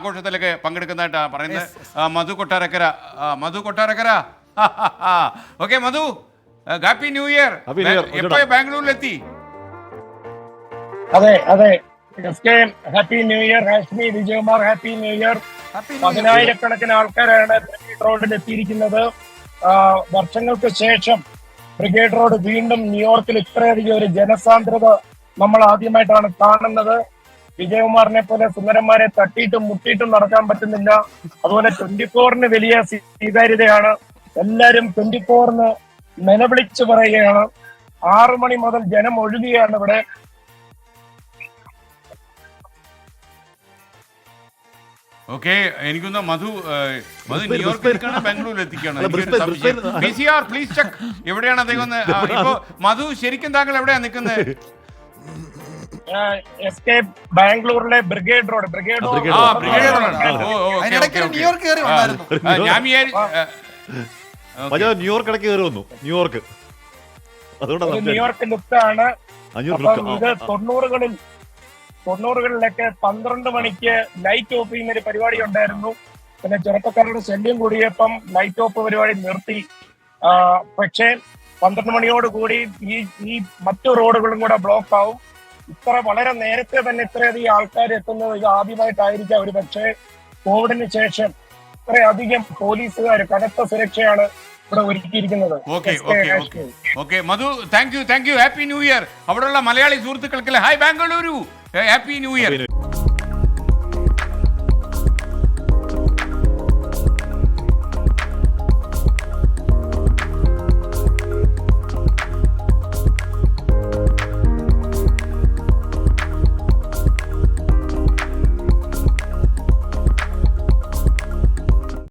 ആഘോഷത്തിലൊക്കെ പങ്കെടുക്കുന്നതായിട്ടാണ് പറയുന്നത്. Madhu Kottarakkara. Madhu Kottarakkara. Okay Madhu. Happy new year. എപ്പോ ബാംഗ്ലൂരിലെത്തി? അതെ അതെ. Happy new year Hashmi Vijayakumar happy new year പതിനായിരക്കണക്കിന് ആൾക്കാരാണ് ബ്രിഗേഡ് റോഡിൽ എത്തിയിരിക്കുന്നത്. വർഷങ്ങൾക്ക് ശേഷം ബ്രിഗേഡ് റോഡ് വീണ്ടും ന്യൂയോർക്കിൽ ഇത്രയധികം ഒരു ജനസാന്ദ്രത നമ്മൾ ആദ്യമായിട്ടാണ് കാണുന്നത്. വിജയകുമാറിനെ പോലെ സുന്ദരന്മാരെ തട്ടിയിട്ടും മുട്ടിയിട്ടും നടക്കാൻ പറ്റുന്നില്ല. അതുപോലെ ട്വന്റി ഫോറിന് വലിയ സ്വീകാര്യതയാണ്. എല്ലാരും ട്വന്റി ഫോറിന് നിലവിളിച്ചു പറയുകയാണ്. ആറു മണി മുതൽ ജനം ഒഴുകുകയാണ് ഇവിടെ. ഓക്കെ എനിക്കൊന്ന് മധു മധു ന്യൂയോർക്കിലേക്കാണ് ബാംഗ്ലൂരിൽ എത്തിക്കാണ് സി ആർ പ്ലീസ് ചെക്ക് എവിടെയാണ് അദ്ദേഹം ഇപ്പോ മധു ശരിക്കും താങ്കൾ എവിടെയാണ് നിൽക്കുന്നത്? എസ് കെ ബാംഗ്ലൂരിലെ brigade road brigade road. New York ഇടയ്ക്ക് കയറി വന്നു. ന്യൂയോർക്ക്. അതുകൊണ്ടാണ്. ന്യൂയോർക്ക് ലുക്കാണ്. ഇത്. തൊണ്ണൂറുകളിൽ തൊണ്ണൂറുകളിലൊക്കെ പന്ത്രണ്ട് മണിക്ക് ലൈറ്റ് ഓഫ് ചെയ്യുന്ന ഒരു പരിപാടി ഉണ്ടായിരുന്നു. പിന്നെ ചെറുപ്പക്കാരുടെ ശല്യം കൂടിയപ്പം ലൈറ്റ് ഓഫ് പരിപാടി നിർത്തി. പക്ഷേ പന്ത്രണ്ട് മണിയോട് കൂടി ഈ ഈ മറ്റു റോഡുകളും കൂടെ ബ്ലോക്ക് ആവും. ഇത്ര വളരെ നേരത്തെ തന്നെ ഇത്രയധികം ആൾക്കാർ എത്തുന്നത് ഇത് ആദ്യമായിട്ടായിരിക്കാം ഒരു പക്ഷേ കോവിഡിന് ശേഷം ഇത്രയധികം പോലീസുകാർ കനത്ത സുരക്ഷയാണ് ഇവിടെ ഒരുക്കിയിരിക്കുന്നത്. Okay S K okay okay okay Madhu thank you thank you happy new year അവിടെയുള്ള മലയാളി സുഹൃത്തുക്കൾക്ക് hi Bengaluru. Happy new year